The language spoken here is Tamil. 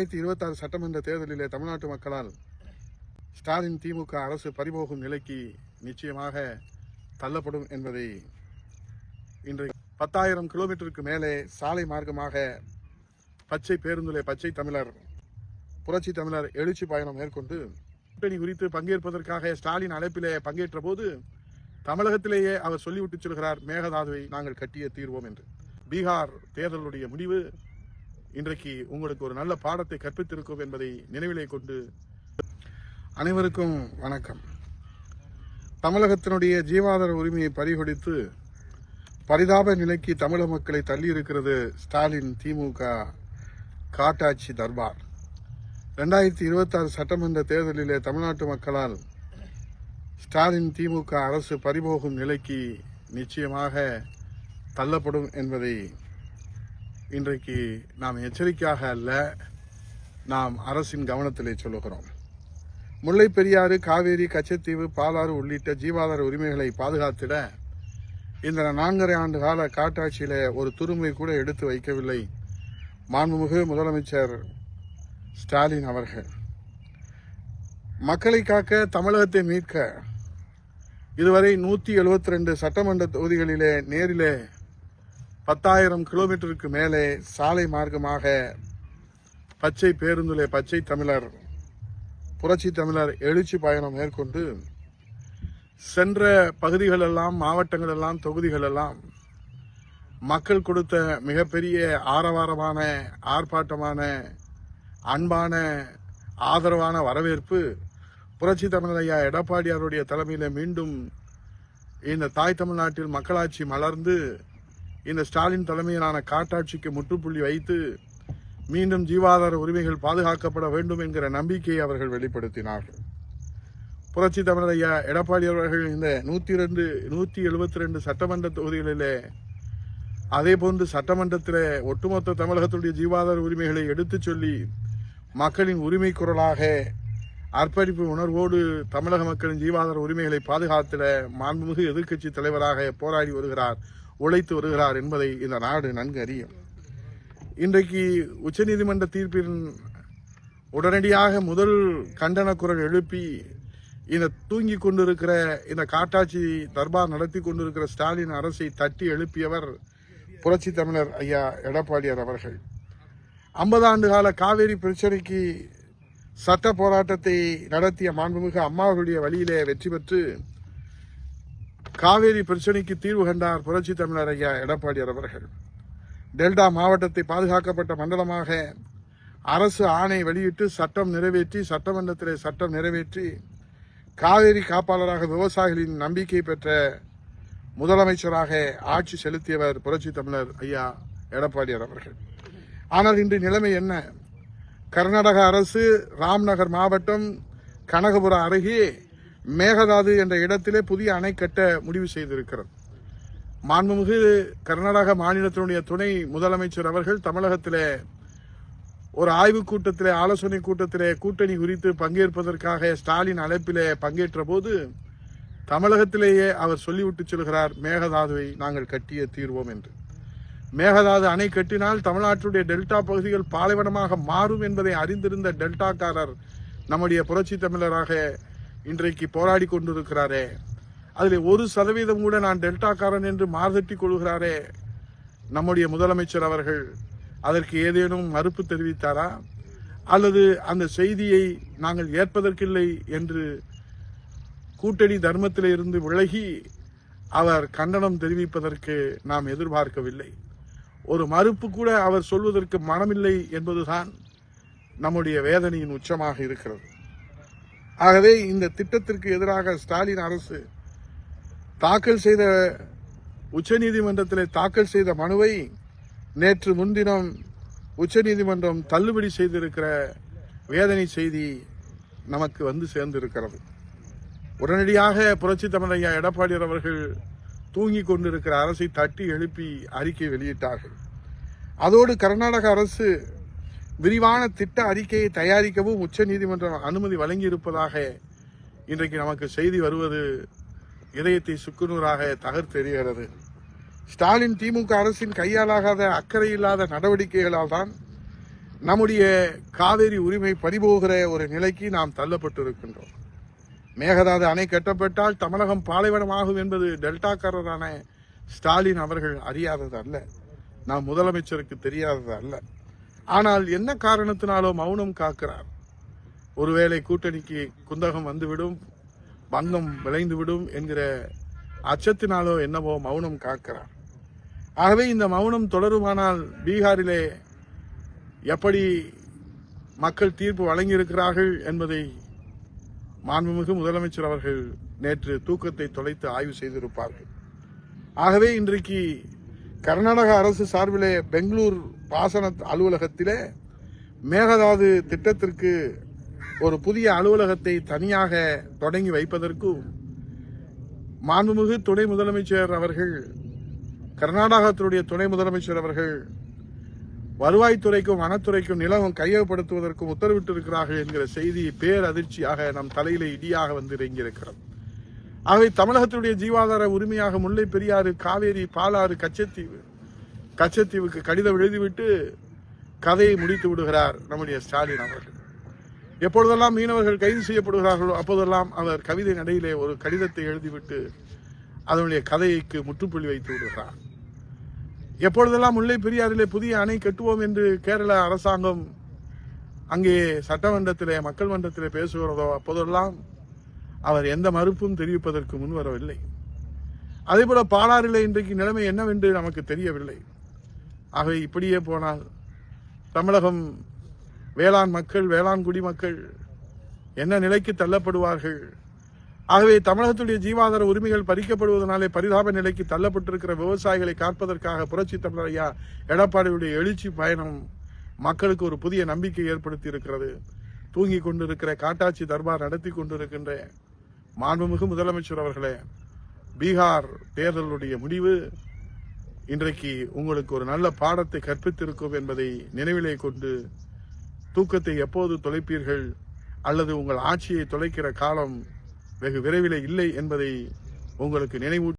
ரெண்டாயிரத்தி இருபத்தாறு சட்டமன்ற தேர்தலிலே தமிழ்நாட்டு மக்களால் ஸ்டாலின் திமுக அரசு பறிபோகும் நிலைக்கு நிச்சயமாக தள்ளப்படும் என்பதை இன்று பத்தாயிரம் கிலோமீட்டருக்கு மேலே சாலை மார்க்கமாக பச்சை பேருந்துலே பச்சை தமிழர் புரட்சி தமிழர் எழுச்சி பயணம் மேற்கொண்டு கூட்டணி குறித்து பங்கேற்பதற்காக ஸ்டாலின் அழைப்பிலே பங்கேற்ற போது தமிழகத்திலேயே அவர் சொல்லிவிட்டு சொல்கிறார் மேகதாதுவை நாங்கள் கட்டிய தீர்வோம் என்று. பீகார் தேர்தலுடைய முடிவு இன்றைக்கு உங்களுக்கு ஒரு நல்ல பாடத்தை கற்பித்திருக்கும் என்பதை நினைவிலே கொண்டு அனைவருக்கும் வணக்கம். தமிழகத்தினுடைய ஜீவாதார உரிமையை பறிகொடித்து பரிதாப நிலைக்கு தமிழக மக்களை தள்ளியிருக்கிறது ஸ்டாலின் திமுக காட்டாட்சி தர்பார். ரெண்டாயிரத்தி இருபத்தாறு சட்டமன்ற தேர்தலிலே தமிழ்நாட்டு மக்களால் ஸ்டாலின் திமுக அரசு பறிபோகும் நிலைக்கு நிச்சயமாக தள்ளப்படும் என்பதை இன்றைக்கு நாம் எச்சரிக்கையாக அல்ல நாம் அரசின் கவனத்திலே சொல்லுகிறோம். முல்லை பெரியாறு காவேரி கச்சத்தீவு பாலாறு உள்ளிட்ட ஜீவாதார உரிமைகளை பாதுகாத்திட இந்த நான்கரை ஆண்டு கால காட்டாட்சியில ஒரு துருமை கூட எடுத்து வைக்கவில்லை மாண்புமிகு முதலமைச்சர் ஸ்டாலின் அவர்கள். மக்களை காக்க தமிழகத்தை மீட்க. இதுவரை நூற்றி எழுபத்தி ரெண்டு சட்டமன்ற தொகுதிகளிலே நேரிலே பத்தாயிரம் கிலோமீட்டருக்கு மேலே சாலை மார்க்கமாக பச்சை பேருந்துலே பச்சை தமிழர் புரட்சி தமிழர் எழுச்சி பயணம் மேற்கொண்டு சென்ற பகுதிகள் எல்லாம் மாவட்டங்கள் எல்லாம் தொகுதிகள் எல்லாம் மக்கள் கொடுத்த மிகப்பெரிய ஆரவாரமான ஆர்ப்பாட்டமான அன்பான ஆதரவான வரவேற்பு புரட்சி தமிழர் ஐயா எடப்பாடியாருடைய தலைமையில் மீண்டும் இந்த தாய் தமிழ்நாட்டில் மக்களாட்சி மலர்ந்து இந்த ஸ்டாலின் தலைமையிலான காட்டாட்சிக்கு முற்றுப்புள்ளி வைத்து மீண்டும் ஜீவாதார உரிமைகள் பாதுகாக்கப்பட வேண்டும் என்கிற நம்பிக்கையை அவர்கள் வெளிப்படுத்தினார்கள். புரட்சி தமிழர் ஐயா எடப்பாடி அவர்கள் இந்த நூத்தி ரெண்டு நூற்றி எழுபத்தி ரெண்டு சட்டமன்ற தொகுதிகளிலே அதே போன்று சட்டமன்றத்தில் ஒட்டுமொத்த தமிழகத்துடைய ஜீவாதார உரிமைகளை எடுத்துச் சொல்லி மக்களின் உரிமை குரலாக அர்ப்பணிப்பு உணர்வோடு தமிழக மக்களின் ஜீவாதார உரிமைகளை பாதுகாத்திட மாண்புமிகு எதிர்க்கட்சி தலைவராக போராடி வருகிறார் உழைத்து வருகிறார் என்பதை இந்த நாடு நன்கு அறியும். இன்றைக்கு உச்சநீதிமன்ற தீர்ப்பின் உடனடியாக முதல் கண்டன குரல் எழுப்பி இந்த தூங்கி கொண்டிருக்கிற இந்த காட்டாட்சி தர்பார் நடத்தி கொண்டிருக்கிற ஸ்டாலின் அரசை தட்டி எழுப்பியவர் புரட்சி தமிழர் ஐயா எடப்பாடியார் அவர்கள். ஐம்பது ஆண்டு கால காவேரி பிரச்சனைக்கு சட்ட போராட்டத்தை நடத்திய மாண்புமிகு அம்மாவர்களுடைய வழியிலே வெற்றி பெற்று காவேரி பிரச்சனைக்கு தீர்வு கண்டார் புரட்சி தமிழர் ஐயா எடப்பாடியார் அவர்கள். டெல்டா மாவட்டத்தை பாதுகாக்கப்பட்ட மண்டலமாக அரசு ஆணை வெளியிட்டு சட்டம் நிறைவேற்றி சட்டமன்றத்திலே சட்டம் நிறைவேற்றி காவேரி காப்பாளராக விவசாயிகளின் நம்பிக்கை பெற்ற முதலமைச்சராக ஆட்சி செலுத்தியவர் புரட்சி தமிழர் ஐயா எடப்பாடியார் அவர்கள். ஆனால் இன்று நிலைமை என்ன? கர்நாடக அரசு ராம்நகர் மாவட்டம் கனகபுரம் அருகே மேகதாது என்ற இடத்திலே புதிய அணை கட்ட முடிவு செய்திருக்கிறது. மாண்புமிகு கர்நாடக மாநிலத்தினுடைய துணை முதலமைச்சர் அவர்கள் தமிழகத்திலே ஒரு ஆய்வுக் கூட்டத்திலே ஆலோசனை கூட்டத்திலே கூட்டணி குறித்து பங்கேற்பதற்காக ஸ்டாலின் அழைப்பிலே பங்கேற்ற போது தமிழகத்திலேயே அவர் சொல்லிவிட்டு செல்கிறார் மேகதாதுவை நாங்கள் கட்டிய தீர்வோம் என்று. மேகதாது அணை கட்டினால் தமிழ்நாட்டுடைய டெல்டா பகுதிகள் பாலைவனமாக மாறும் என்பதை அறிந்திருந்த டெல்டாக்காரர் நம்முடைய புரட்சி தமிழராக இன்றைக்கு போராடி கொண்டிருக்கிறாரே. அதில் ஒரு சதவீதம் கூட நான் டெல்டாக்காரன் என்று மார்தட்டி கொள்கிறாரே. நம்முடைய முதலமைச்சர் அவர்கள் அதற்கு ஏதேனும் மறுப்பு தெரிவித்தாரா? அல்லது அந்த செய்தியை நாங்கள் ஏற்பதற்கில்லை என்று கூட்டணி தர்மத்தில் இருந்து விலகி அவர் கண்டனம் தெரிவிப்பதற்கு நாம் எதிர்பார்க்கவில்லை. ஒரு மறுப்பு கூட அவர் சொல்வதற்கு மனமில்லை என்பதுதான் நம்முடைய வேதனையின் உச்சமாக இருக்கிறது. ஆகவே இந்த திட்டத்திற்கு எதிராக ஸ்டாலின் அரசு தாக்கல் செய்த உச்சநீதிமன்றத்தில் தாக்கல் செய்த மனுவை நேற்று முன்தினம் உச்சநீதிமன்றம் தள்ளுபடி செய்திருக்கிற வேதனை செய்தி நமக்கு வந்து சேர்ந்திருக்கிறது. உடனடியாக புரட்சி தமிழையா எடப்பாடியார் அவர்கள் தூங்கி கொண்டிருக்கிற அரசை தட்டி எழுப்பி அறிக்கை வெளியிட்டார்கள். அதோடு கர்நாடக அரசு விரிவான திட்ட அறிக்கையை தயாரிக்கவும் உச்சநீதிமன்றம் அனுமதி வழங்கியிருப்பதாக இன்றைக்கு நமக்கு செய்தி வருவது இதயத்தை சுக்குநூறாக தகர்த்தெறிகிறது ஸ்டாலின் திமுக அரசின் கையாலாகாத அக்கறை இல்லாத நடவடிக்கைகளால் தான் நம்முடைய காவேரி உரிமை பறிபோகிற ஒரு நிலைக்கு நாம் தள்ளப்பட்டிருக்கின்றோம். மேகதாது அணை கட்டப்பட்டால் தமிழகம் பாலைவனமாகும் என்பது டெல்டாக்காரரான ஸ்டாலின் அவர்கள் அறியாதது அல்ல நாம் முதலமைச்சருக்கு தெரியாதது அல்ல ஆனால் என்ன காரணத்தினாலோ மௌனம் காக்கிறார். ஒருவேளை கூட்டணிக்கு குந்தகம் வந்துவிடும் பங்கம் விளைந்துவிடும் என்கிற அச்சத்தினாலோ என்னவோ மௌனம் காக்கிறார். ஆகவே இந்த மௌனம் தொடருமானால் பீகாரிலே எப்படி மக்கள் தீர்ப்பு வழங்கியிருக்கிறார்கள் என்பதை மாண்புமிகு முதலமைச்சர் அவர்கள் நேற்று தூக்கத்தை தொலைத்து ஆய்வு செய்திருப்பார்கள். ஆகவே இன்றைக்கு கர்நாடக அரசு சார்பிலே பெங்களூர் பாசன அலுவலகத்திலே மேகதாது திட்டத்திற்கு ஒரு புதிய அலுவலகத்தை தனியாக தொடங்கி வைப்பதற்கும் மாண்புமிகு துணை முதலமைச்சர் அவர்கள் கர்நாடகத்தினுடைய துணை முதலமைச்சர் அவர்கள் வருவாய்த்துறைக்கும் வனத்துறைக்கும் நிலம் கையகப்படுத்துவதற்கும் உத்தரவிட்டிருக்கிறார்கள் என்கிற செய்தி பேரதிர்ச்சியாக நம் தலையில இடியாக வந்து இறங்கியிருக்கிறது. ஆகவே தமிழகத்தினுடைய ஜீவாதார உரிமையாக முல்லை பெரியாறு காவேரி பாலாறு கச்சத்தீவு கச்சத்தீவுக்கு கடிதம் எழுதிவிட்டு கதையை முடித்து விடுகிறார் நம்முடைய ஸ்டாலின் அவர்கள். எப்பொழுதெல்லாம் மீனவர்கள் கைது செய்யப்படுகிறார்களோ அப்போதெல்லாம் அவர் கவிதை நடையிலே ஒரு கடிதத்தை எழுதிவிட்டு அதனுடைய கதைக்கு முற்றுப்புள்ளி வைத்து விடுகிறார். எப்பொழுதெல்லாம் முல்லை பெரியாரிலே புதிய அணை கட்டுவோம் என்று கேரள அரசாங்கம் அங்கே சட்டமன்றத்திலே மக்கள் மன்றத்திலே பேசுகிறதோ அப்போதெல்லாம் அவர் எந்த மறுப்பும் தெரிவிப்பதற்கு முன் வரவில்லை. அதேபோல பாலாறில் இன்றைக்கு நிலைமை என்னவென்று நமக்கு தெரியவில்லை. ஆகவே இப்படியே போனால் தமிழகம் வேளாண் மக்கள் வேளாண் குடிமக்கள் என்ன நிலைக்கு தள்ளப்படுவார்கள்? ஆகவே தமிழகத்துடைய ஜீவாதார உரிமைகள் பறிக்கப்படுவதனாலே பரிதாப நிலைக்கு தள்ளப்பட்டிருக்கிற விவசாயிகளை காப்பதற்காக புரட்சி தமிழர் ஐயா எடப்பாடியுடைய எழுச்சி பயணம் மக்களுக்கு ஒரு புதிய நம்பிக்கை ஏற்படுத்தி இருக்கிறது. தூங்கி கொண்டிருக்கிற காட்டாட்சி தர்பார் நடத்தி கொண்டிருக்கின்ற மாண்புமிகு முதலமைச்சர் அவர்களே பீகார் தேர்தலுடைய முடிவு இன்றைக்கு உங்களுக்கு ஒரு நல்ல பாடத்தை கற்பித்திருக்கும் என்பதை நினைவிலே கொண்டு தூக்கத்தை எப்போது தொலைப்பீர்கள்? அல்லது உங்கள் ஆட்சியை தொலைக்கிற காலம் வெகு விரைவில் இல்லை என்பதை உங்களுக்கு நினைவூட்டி